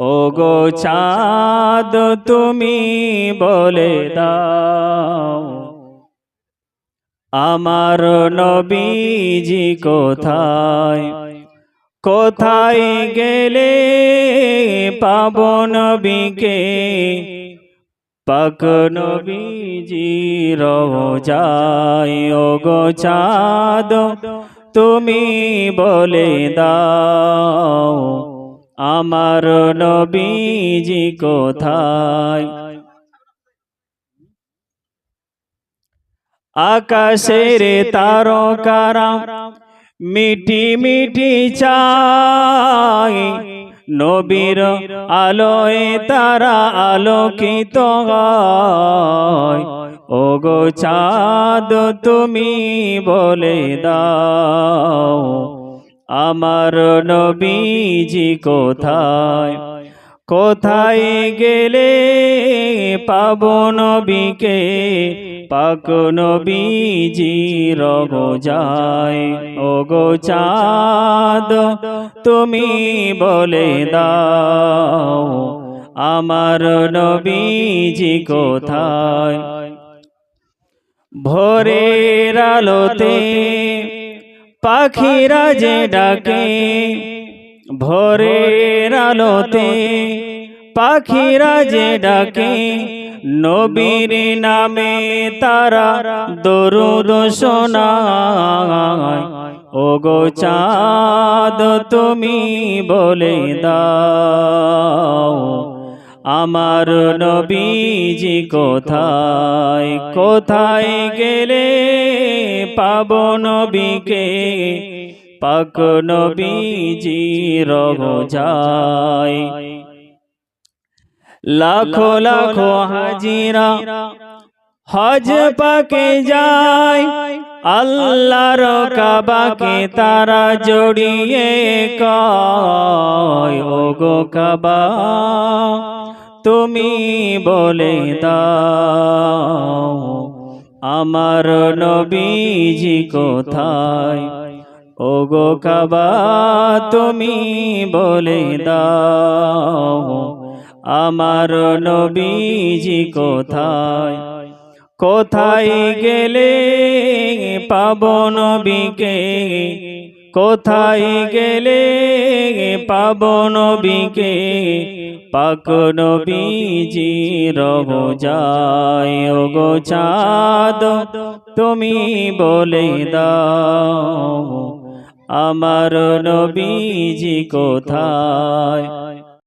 ও গো চাঁদ, তুমি বলে দাও, আমার নবীজি কোথায়? কোথায় গেলে পাব নবীকে? পাক নবীজি রোজাই ও গো চাঁদ, তুমি বলে দাও আমার নবীজি কোথায়? আকাশের তার তারকারা মিটি মিটি চাই নবীর আলোয় তারা আলোকিত হয়। ও গো চাঁদ তুমি বলে দাও। আমার নবীজি কোথায়? কোথায় গেলে পাব নবীকে? পাক নবীজি রব যায় ও গো চাঁদ, তুমি বলে দাও, আমার নবীজি কোথায়? ভোরের আলোতে পাখিরা যে ডাকে ভোরের আলোতে পাখিরা যে ডাকে নবীর নামে তারা দরুদ শোনায়। ও গো চাঁদ তুমি বলে দাও আমার নবীজি কোথায় কোথায় গেলে পাব নবীকে, পাক নবীজি রব যায়। লাখো লাখো হাজিরা হজ পাকে যায়, আল্লাহর কাবাকে তারা জড়িয়ে কয় ও গো কাবা, তুমি বলে দাও। আমার নবীজি কোথায়? ও গো কাবা, তুমি বলে দাও, আমার নবীজি কোথায়? কোথায় গেলে পাব নবীকে? কোথায় গেলে পাব নবীকে পাক রব যায়। গো চাঁদ তুমি বলে দাও আমার নবীজি কোথায়?